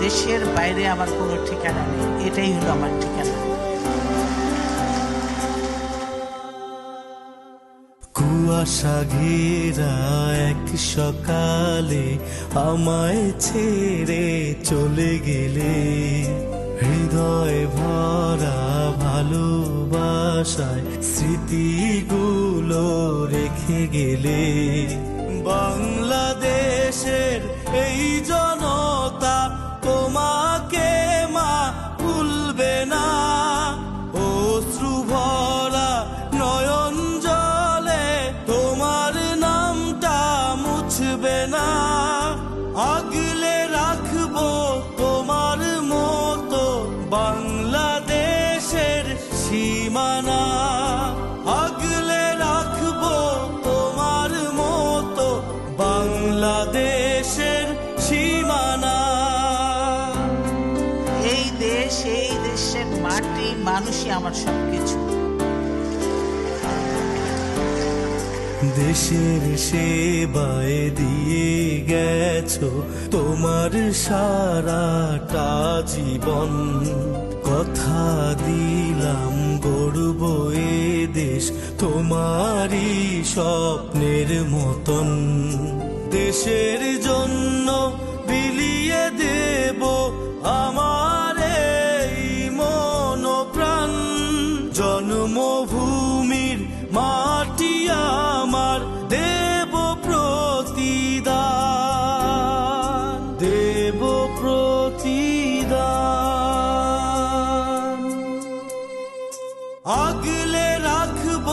দেশের বাইরে আমার কোনো ঠিকানা নেই। এটাই হলো আমার ঠিকানা। কুয়াশা ঘেরা এক সকালে আমায় ছেড়ে চলে গেলে। হৃদয় ভরা ভালোবাসায় স্মৃতিগুলো রেখে গেলে। বাংলাদেশের এই মুছবে না। আগলে রাখব তোমার মতো বাংলাদেশের সীমানা। আগলে রাখব তোমার মতো বাংলাদেশের সীমানা। এই দেশ, এই দেশের মাটি, মানুষই আমার সবকিছু। দেশের সেবায় দিয়ে গেছো তোমার সারাটা জীবন। কথা দিলাম গড়ব এ দেশ, তোমারই স্বপ্নের মতন। দেশের জন্য আগলে রাখব